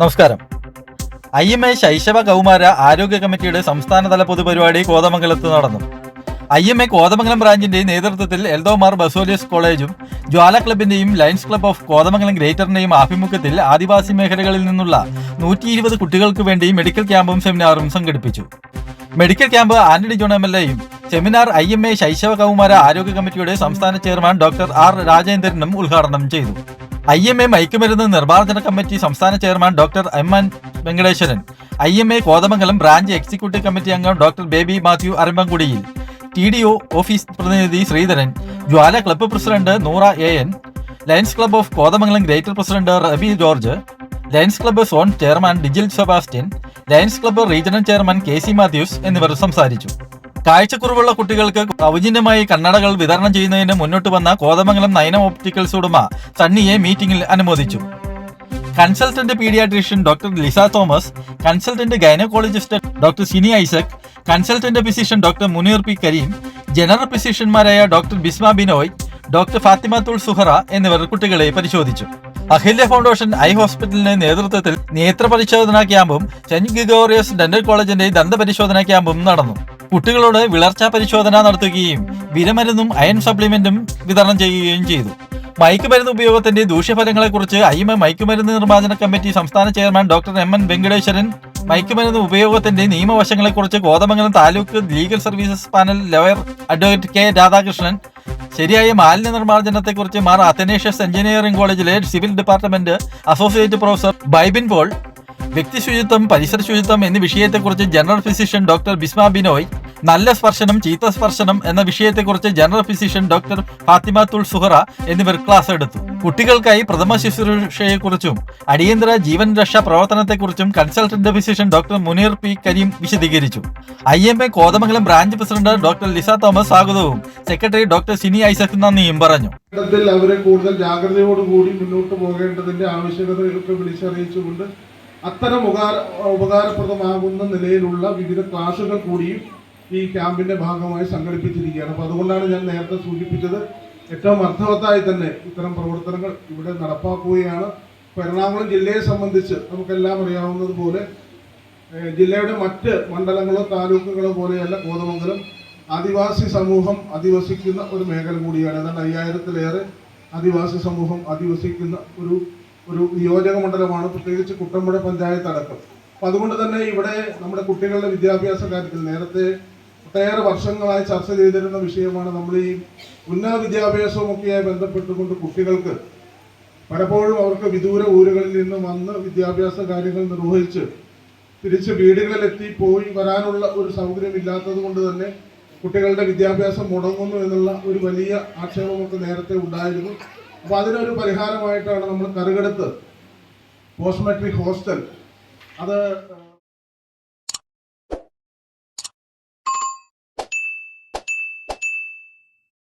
നമസ്കാരം. I M A ശൈശവ കൗമാര ആരോഗ്യ കമ്മിറ്റിയുടെ സംസ്ഥാനതല പൊതുപരിപാടി കോതമംഗലത്ത് നടന്നു. ഐ എം എ കോതമംഗലം ബ്രാഞ്ചിന്റെ നേതൃത്വത്തിൽ എൽദോമാർ ബസോലിയസ് കോളേജും ജ്വാല ക്ലബിന്റെയും ലയൺസ് ക്ലബ് ഓഫ് കോതമംഗലം ഗ്രേറ്ററിന്റെയും ആഭിമുഖ്യത്തിൽ ആദിവാസി മേഖലകളിൽ നിന്നുള്ള നൂറ്റി ഇരുപത് കുട്ടികൾക്ക് വേണ്ടി മെഡിക്കൽ ക്യാമ്പും സെമിനാറും സംഘടിപ്പിച്ചു. Medical camp Antony John M L എയും സെമിനാർ ഐ എം എ ശൈശവ കൗമാര ആരോഗ്യ കമ്മിറ്റിയുടെ സംസ്ഥാന ചെയർമാൻ ഡോക്ടർ ആർ രാജേന്ദ്രനും ഉദ്ഘാടനം ചെയ്തു. ഐ എം എ മയക്കുമരുന്ന് നിർമ്മാർജന കമ്മിറ്റി സംസ്ഥാന chairman doctor M N Venkateswaran. I M A Kothamangalam branch executive committee അംഗം ഡോക്ടർ ബേബി മാത്യു അരമ്പൻകുടിയിൽ. ടി ഡി ഒ ഓഫീസ് പ്രതിനിധി Sreedharan. Jwala club president Noora A N. Lions club of Kothamangalam greater president Rabi George. Lions club zone chairman Dijil Sebastian. Lions club regional chairman K C Mathews എന്നിവർ സംസാരിച്ചു. കാഴ്ചക്കുറവുള്ള കുട്ടികൾക്ക് സൗജന്യമായി കണ്ണടകൾ വിതരണം ചെയ്യുന്നതിന് മുന്നോട്ട് വന്ന Kothamangalam Nayana opticals ഉടമ സണ്ണിയെ മീറ്റിംഗിൽ അനുമോദിച്ചു. Consultant paediatrician doctor Lisa Thomas consultant gynaecologist doctor Sini Isaac consultant physician doctor Muneer P Kareem general ഫിസിഷ്യന്മാരായ doctor Bisma Binoy doctor Fathimathul Suhara എന്നിവർ കുട്ടികളെ പരിശോധിച്ചു. അഹില്യ ഫൗണ്ടേഷൻ ഐ ഹോസ്പിറ്റലിന്റെ നേതൃത്വത്തിൽ നേത്ര പരിശോധനാ ക്യാമ്പും സെന്റ് ഗിഗോറിയസ് ഡെന്റൽ കോളേജിന്റെ ദന്തപരിശോധനാ ക്യാമ്പും നടന്നു. കുട്ടികളോട് വിളർച്ചാ പരിശോധന നടത്തുകയും വിരമരുന്നും അയൺ സപ്ലിമെന്റും വിതരണം ചെയ്യുകയും ചെയ്തു. മയക്കുമരുന്ന് ഉപയോഗത്തിന്റെ ദൂഷ്യഫലങ്ങളെക്കുറിച്ച് എ മയക്കുമരുന്ന് നിർമ്മാർജന കമ്മിറ്റി സംസ്ഥാന chairman doctor M N Venkateswaran മയക്കുമരുന്ന് ഉപയോഗത്തിന്റെ നിയമവശങ്ങളെക്കുറിച്ച് Kothamangalam taluk legal services panel lawyer advocate K Radhakrishnan ശരിയായ മാലിന്യ നിർമ്മാർജനത്തെക്കുറിച്ച് മാർ അത്തനേഷ്യസ് എഞ്ചിനീയറിംഗ് കോളേജിലെ civil department associate professor Bibin Paul വ്യക്തി ശുചിത്വം പരിസര ശുചിത്വം എന്നീ വിഷയത്തെക്കുറിച്ച് general physician doctor Bisma Binoy നല്ല സ്പർശനം ചീത്ത സ്പർശനം എന്ന വിഷയത്തെക്കുറിച്ച് general physician doctor Fathima Suhara എന്നിവർ ക്ലാസ് എടുത്തു. കുട്ടികൾക്കായി പ്രഥമ ശുശ്രൂഷയെക്കുറിച്ചും അടിയന്തര ജീവൻ രക്ഷാ പ്രവർത്തനത്തെക്കുറിച്ചും consultant physician doctor Muneer P Kareem വിശദീകരിച്ചു. I M A Kothamangalam branch president doctor Lisa Thomas സ്വാഗതവും സെക്രട്ടറി ഡോക്ടർ സിനി ഐസക് നന്ദിയും പറഞ്ഞു. അവരെ കൂടുതൽ ജാഗ്രതയോടുകൂടി മുന്നോട്ട് പോകേണ്ടതിന്റെ ആവശ്യകതയൊക്കെ വിളിച്ചറിയിച്ചുകൊണ്ട് അത്തരം ഉപകാര ഉപകാരപ്രദമാകുന്ന നിലയിലുള്ള വിവിധ ക്ലാസുകൾ കൂടിയും ഈ ക്യാമ്പിന്റെ ഭാഗമായി സംഘടിപ്പിച്ചിരിക്കുകയാണ്. അപ്പോൾ അതുകൊണ്ടാണ് ഞാൻ നേരത്തെ സൂചിപ്പിച്ചത് ഏറ്റവും അർത്ഥവത്തായി തന്നെ ഇത്തരം പ്രവർത്തനങ്ങൾ ഇവിടെ നടപ്പാക്കുകയാണ്. ഇപ്പോൾ എറണാകുളം ജില്ലയെ സംബന്ധിച്ച് നമുക്കെല്ലാം അറിയാവുന്നതുപോലെ ജില്ലയുടെ മറ്റ് മണ്ഡലങ്ങളോ താലൂക്കുകളോ പോലെയല്ല കോതമംഗലം. ആദിവാസി സമൂഹം അധിവസിക്കുന്ന ഒരു മേഖല കൂടിയാണ്. ഏതാണ്ട് അയ്യായിരത്തിലേറെ ആദിവാസി സമൂഹം അധിവസിക്കുന്ന ഒരു ഒരു നിയോജക മണ്ഡലമാണ് പ്രത്യേകിച്ച് കുട്ടമ്പുഴ പഞ്ചായത്ത് അടക്കം. അപ്പം അതുകൊണ്ട് തന്നെ ഇവിടെ നമ്മുടെ കുട്ടികളുടെ വിദ്യാഭ്യാസ കാര്യത്തിൽ നേരത്തെ ഒട്ടേറെ വർഷങ്ങളായി ചർച്ച ചെയ്തിരുന്ന വിഷയമാണ് നമ്മൾ ഈ ഉന്നത വിദ്യാഭ്യാസവും ഒക്കെയായി ബന്ധപ്പെട്ടുകൊണ്ട് കുട്ടികൾക്ക് പലപ്പോഴും അവർക്ക് വിദൂര ഊരുകളിൽ നിന്ന് വന്ന് വിദ്യാഭ്യാസ കാര്യങ്ങൾ നിർവഹിച്ച് തിരിച്ച് വീടുകളിലെത്തി പോയി വരാനുള്ള ഒരു സൗകര്യം ഇല്ലാത്തത് കൊണ്ട് തന്നെ കുട്ടികളുടെ വിദ്യാഭ്യാസം മുടങ്ങുന്നു എന്നുള്ള ഒരു വലിയ ആക്ഷേപമൊക്കെ നേരത്തെ ഉണ്ടായിരുന്നു. അപ്പോൾ അതിനൊരു പരിഹാരമായിട്ടാണ് നമ്മൾ കറുകടുത്ത് പോസ്റ്റ് മെട്രിക് ഹോസ്റ്റൽ. അത്